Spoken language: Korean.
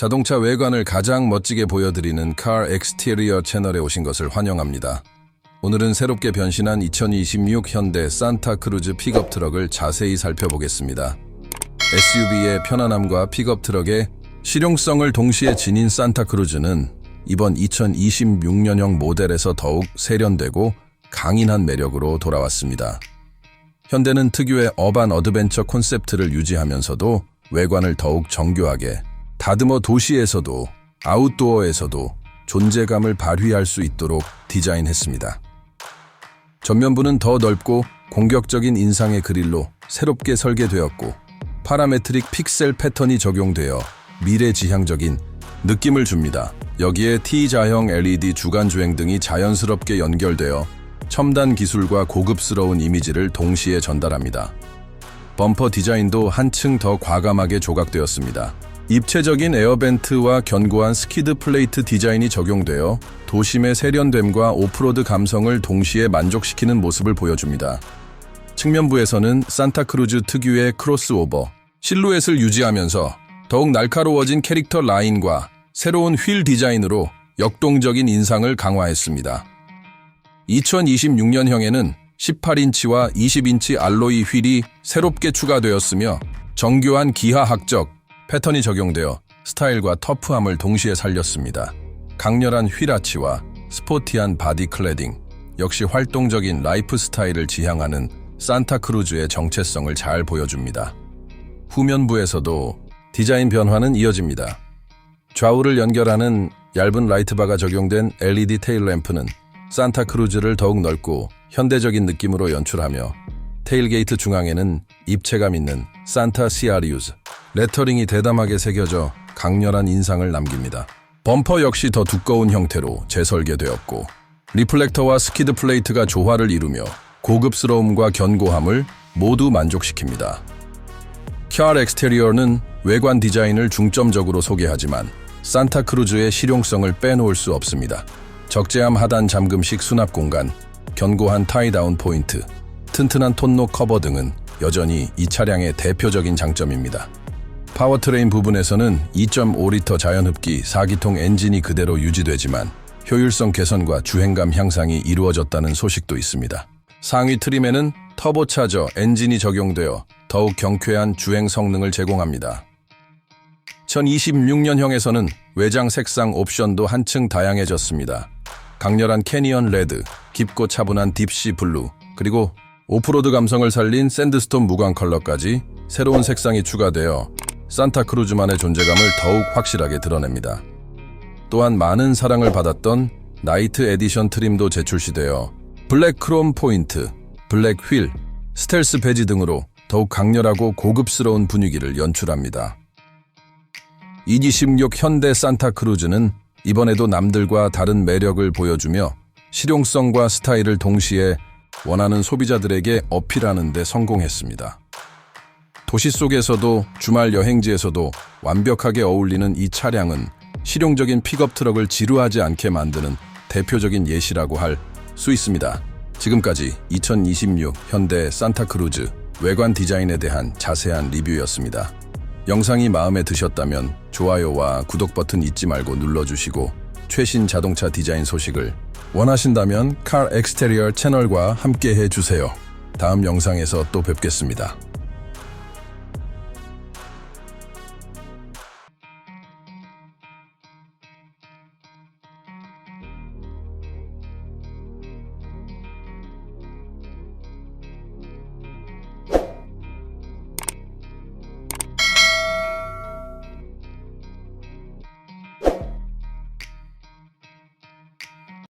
자동차 외관을 가장 멋지게 보여드리는 Car Exterior 채널에 오신 것을 환영합니다. 오늘은 새롭게 변신한 2026 현대 산타 크루즈 픽업 트럭을 자세히 살펴보겠습니다. SUV의 편안함과 픽업 트럭의 실용성을 동시에 지닌 산타 크루즈는 이번 2026년형 모델에서 더욱 세련되고 강인한 매력으로 돌아왔습니다. 현대는 특유의 어반 어드벤처 콘셉트를 유지하면서도 외관을 더욱 정교하게 다듬어 도시에서도 아웃도어에서도 존재감을 발휘할 수 있도록 디자인했습니다. 전면부는 더 넓고 공격적인 인상의 그릴로 새롭게 설계되었고 파라메트릭 픽셀 패턴이 적용되어 미래지향적인 느낌을 줍니다. 여기에 T자형 LED 주간 주행 등이 자연스럽게 연결되어 첨단 기술과 고급스러운 이미지를 동시에 전달합니다. 범퍼 디자인도 한층 더 과감하게 조각되었습니다. 입체적인 에어벤트와 견고한 스키드 플레이트 디자인이 적용되어 도심의 세련됨과 오프로드 감성을 동시에 만족시키는 모습을 보여줍니다. 측면부에서는 산타크루즈 특유의 크로스오버, 실루엣을 유지하면서 더욱 날카로워진 캐릭터 라인과 새로운 휠 디자인으로 역동적인 인상을 강화했습니다. 2026년형에는 18인치와 20인치 알로이 휠이 새롭게 추가되었으며 정교한 기하학적 패턴이 적용되어 스타일과 터프함을 동시에 살렸습니다. 강렬한 휠아치와 스포티한 바디 클래딩, 역시 활동적인 라이프 스타일을 지향하는 산타크루즈의 정체성을 잘 보여줍니다. 후면부에서도 디자인 변화는 이어집니다. 좌우를 연결하는 얇은 라이트바가 적용된 LED 테일 램프는 산타크루즈를 더욱 넓고 현대적인 느낌으로 연출하며 테일게이트 중앙에는 입체감 있는 산타 시아리우스 레터링이 대담하게 새겨져 강렬한 인상을 남깁니다. 범퍼 역시 더 두꺼운 형태로 재설계되었고 리플렉터와 스키드 플레이트가 조화를 이루며 고급스러움과 견고함을 모두 만족시킵니다. 캬 엑스테리어는 외관 디자인을 중점적으로 소개하지만 산타크루즈의 실용성을 빼놓을 수 없습니다. 적재함 하단 잠금식 수납 공간, 견고한 타이다운 포인트, 튼튼한 톤록 커버 등은 여전히 이 차량의 대표적인 장점입니다. 파워트레인 부분에서는 2.5리터 자연흡기 4기통 엔진이 그대로 유지되지만 효율성 개선과 주행감 향상이 이루어졌다는 소식도 있습니다. 상위 트림에는 터보차저 엔진이 적용되어 더욱 경쾌한 주행 성능을 제공합니다. 2026년형에서는 외장 색상 옵션도 한층 다양해졌습니다. 강렬한 캐니언 레드, 깊고 차분한 딥시 블루, 그리고 오프로드 감성을 살린 샌드스톤 무광 컬러까지 새로운 색상이 추가되어 산타크루즈만의 존재감을 더욱 확실하게 드러냅니다. 또한 많은 사랑을 받았던 나이트 에디션 트림도 재출시되어 블랙 크롬 포인트, 블랙 휠, 스텔스 배지 등으로 더욱 강렬하고 고급스러운 분위기를 연출합니다. 2026 현대 산타크루즈는 이번에도 남들과 다른 매력을 보여주며 실용성과 스타일을 동시에 원하는 소비자들에게 어필하는 데 성공했습니다. 도시 속에서도 주말 여행지에서도 완벽하게 어울리는 이 차량은 실용적인 픽업 트럭을 지루하지 않게 만드는 대표적인 예시라고 할 수 있습니다. 지금까지 2026 현대 산타크루즈 외관 디자인에 대한 자세한 리뷰였습니다. 영상이 마음에 드셨다면 좋아요와 구독 버튼 잊지 말고 눌러주시고 최신 자동차 디자인 소식을 원하신다면 칼 엑스테리얼 채널과 함께 해주세요. 다음 영상에서 또 뵙겠습니다.